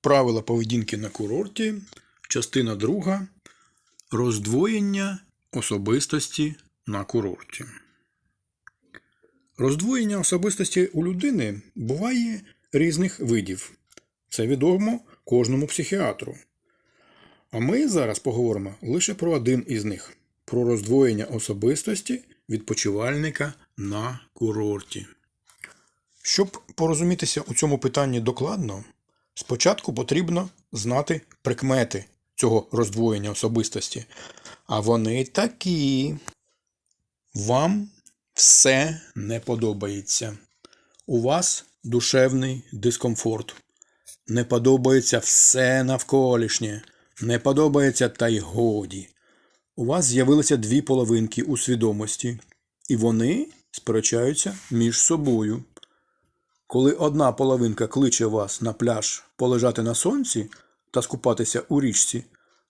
Правила поведінки на курорті, частина друга. Роздвоєння особистості на курорті. Роздвоєння особистості у людини буває різних видів. Це відомо кожному психіатру. А ми зараз поговоримо лише про один із них про роздвоєння особистості відпочивальника на курорті. Щоб порозумітися у цьому питанні докладно, спочатку потрібно знати прикмети цього роздвоєння особистості. А вони такі. Вам все не подобається. У вас душевний дискомфорт. Не подобається все навколишнє. Не подобається та й годі. У вас з'явилися дві половинки у свідомості, і вони сперечаються між собою. Коли одна половинка кличе вас на пляж полежати на сонці та скупатися у річці,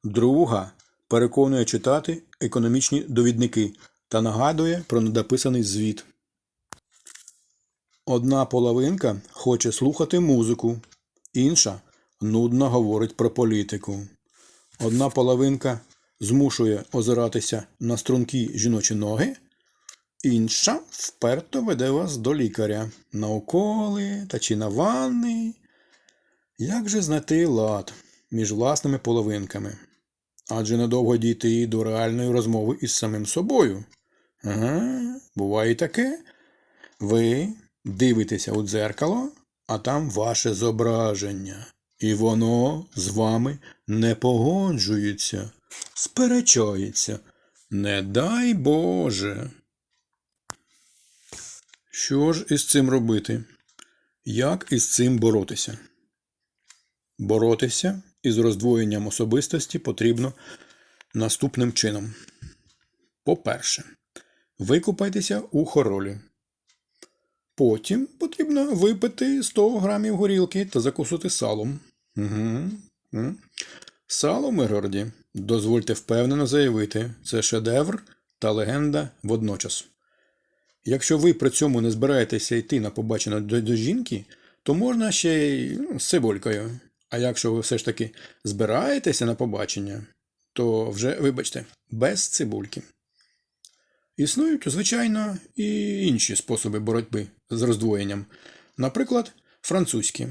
друга переконує читати економічні довідники та нагадує про недописаний звіт. Одна половинка хоче слухати музику, інша нудно говорить про політику. Одна половинка змушує озиратися на стрункі жіночі ноги, інша вперто веде вас до лікаря на уколи та чи на ванни. Як же знайти лад між власними половинками? Адже недовго дійти до реальної розмови із самим собою. Ага, буває і таке. Ви дивитеся у дзеркало, а там ваше зображення. І воно з вами не погоджується, сперечається. Не дай Боже. Що ж із цим робити? Як із цим боротися? Боротися із роздвоєнням особистості потрібно наступним чином. По-перше, викупайтеся у хоролі. Потім потрібно випити 100 грамів горілки та закусити салом. Угу. Сало, Миргороді, дозвольте впевнено заявити, це шедевр та легенда водночас. Якщо ви при цьому не збираєтеся йти на побачення до, до жінки, то можна ще й ну, з цибулькою. А якщо ви все ж таки збираєтеся на побачення, то вже, вибачте, без цибульки. Існують, звичайно, і інші способи боротьби з роздвоєнням. Наприклад, французькі.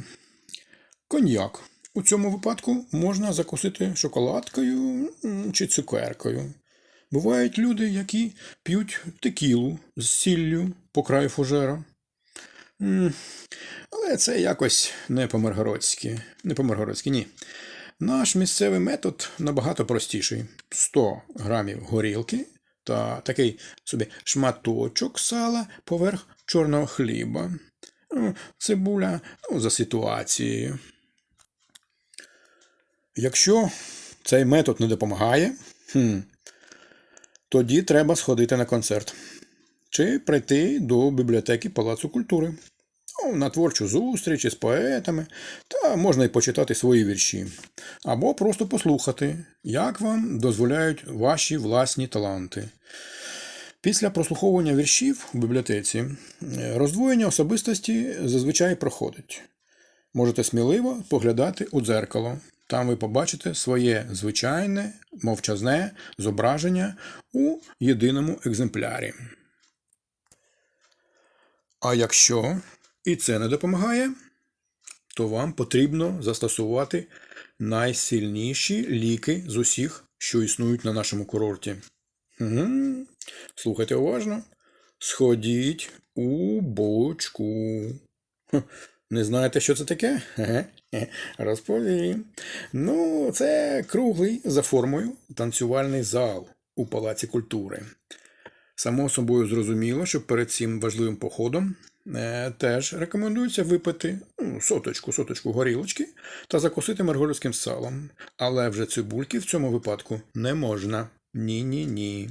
Коньяк. У цьому випадку можна закусити шоколадкою чи цукеркою. Бувають люди, які п'ють текілу з сіллю по краю фужера. Але це якось не по-миргородськи. Не по-миргородськи, ні. Наш місцевий метод набагато простіший: 100 грамів горілки та такий собі шматочок сала поверх чорного хліба. Цибуля ну, за ситуацією. Якщо цей метод не допомагає, хм, тоді треба сходити на концерт чи прийти до бібліотеки Палацу культури. Ну, на творчу зустріч із поетами, та можна і почитати свої вірші. Або просто послухати, як вам дозволяють ваші власні таланти. Після прослуховування віршів у бібліотеці е, роздвоєння особистості зазвичай проходить. Можете сміливо поглядати у дзеркало. Там ви побачите своє звичайне, мовчазне зображення у єдиному екземплярі. А якщо і це не допомагає, то вам потрібно застосувати найсильніші ліки з усіх, що існують на нашому курорті. Угу. Слухайте уважно. Сходіть у бочку. Не знаєте, що це таке? Розповім. Ну, це круглий за формою танцювальний зал у Палаці культури. Само собою зрозуміло, що перед цим важливим походом е, теж рекомендується випити ну, соточку, соточку горілочки та закусити марголівським салом. Але вже цибульки в цьому випадку не можна. Ні-ні-ні.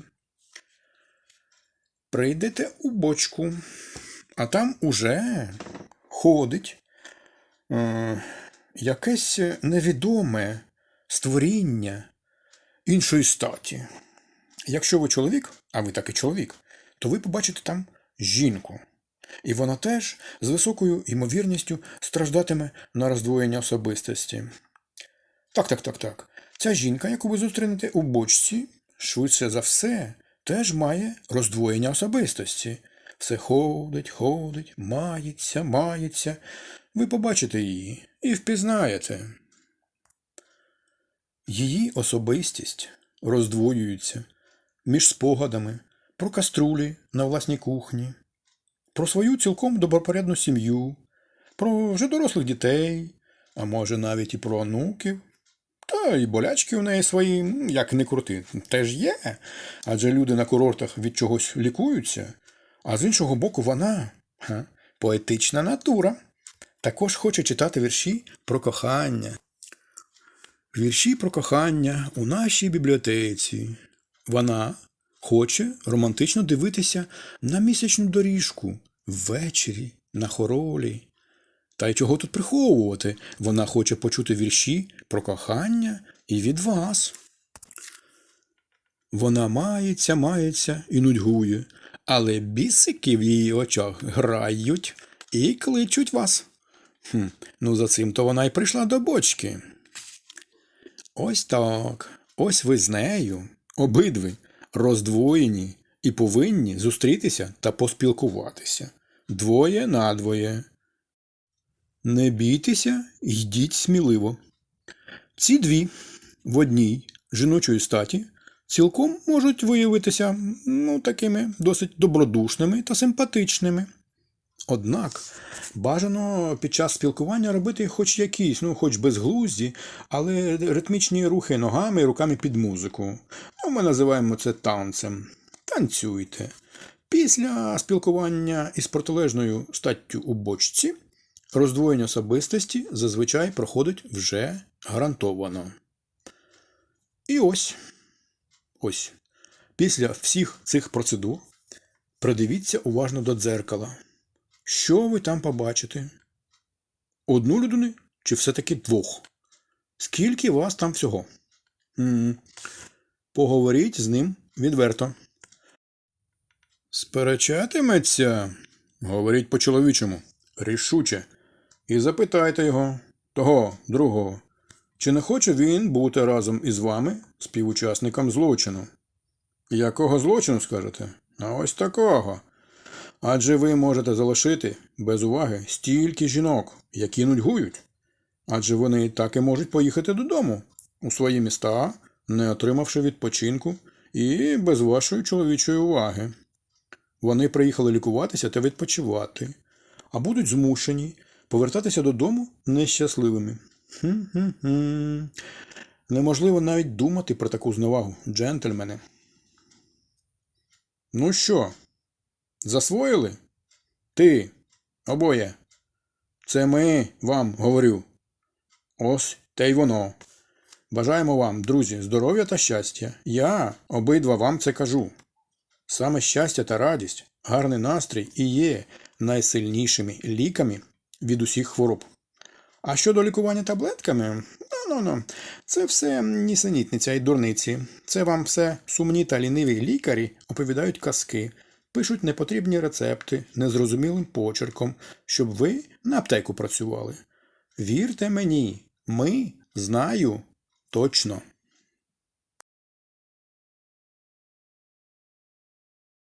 Прийдете у бочку, а там уже ходить е, якесь невідоме створіння іншої статі. Якщо ви чоловік, а ви таки чоловік, то ви побачите там жінку. І вона теж з високою ймовірністю страждатиме на роздвоєння особистості. Так, так, так, так. Ця жінка, яку ви зустрінете у бочці, швидше за все, теж має роздвоєння особистості. Все ходить, ходить, мається, мається. Ви побачите її і впізнаєте. Її особистість роздвоюється між спогадами про каструлі на власній кухні, про свою цілком добропорядну сім'ю, про вже дорослих дітей, а може навіть і про онуків. Та і болячки у неї свої, як не крути, теж є. Адже люди на курортах від чогось лікуються. А з іншого боку, вона ха, поетична натура. Також хоче читати вірші про кохання. Вірші про кохання у нашій бібліотеці. Вона хоче романтично дивитися на місячну доріжку ввечері на хоролі. Та й чого тут приховувати? Вона хоче почути вірші про кохання і від вас. Вона мається, мається і нудьгує, але бісики в її очах грають і кличуть вас. Хм, ну за цим то вона й прийшла до бочки. Ось так. Ось ви з нею, обидві, роздвоєні і повинні зустрітися та поспілкуватися. Двоє на двоє. Не бійтеся, йдіть сміливо. Ці дві в одній жіночої статі цілком можуть виявитися ну, такими досить добродушними та симпатичними. Однак бажано під час спілкування робити хоч якісь, ну хоч безглузді, але ритмічні рухи ногами і руками під музику. Ну, ми називаємо це танцем. Танцюйте. Після спілкування із протилежною статтю у бочці роздвоєння особистості зазвичай проходить вже гарантовано. І ось. Ось. Після всіх цих процедур придивіться уважно до дзеркала. Що ви там побачите? Одну людину чи все-таки двох? Скільки вас там всього? м Поговоріть з ним відверто. Сперечатиметься? Говоріть по-чоловічому, рішуче. І запитайте його, того, другого, чи не хоче він бути разом із вами співучасником злочину? Якого злочину, скажете? А ось такого. Адже ви можете залишити без уваги стільки жінок, які нудьгують. Адже вони так і можуть поїхати додому у свої міста, не отримавши відпочинку і без вашої чоловічої уваги. Вони приїхали лікуватися та відпочивати, а будуть змушені повертатися додому нещасливими. Хм-хм-хм. Неможливо навіть думати про таку зневагу, джентльмени. Ну що, засвоїли? Ти, обоє. Це ми вам говорю. Ось те й воно. Бажаємо вам, друзі, здоров'я та щастя. Я обидва вам це кажу. Саме щастя та радість, гарний настрій і є найсильнішими ліками від усіх хвороб. А щодо лікування таблетками, ну ну це все нісенітниця і дурниці. Це вам все сумні та ліниві лікарі оповідають казки, пишуть непотрібні рецепти незрозумілим почерком, щоб ви на аптеку працювали. Вірте мені, ми знаю точно.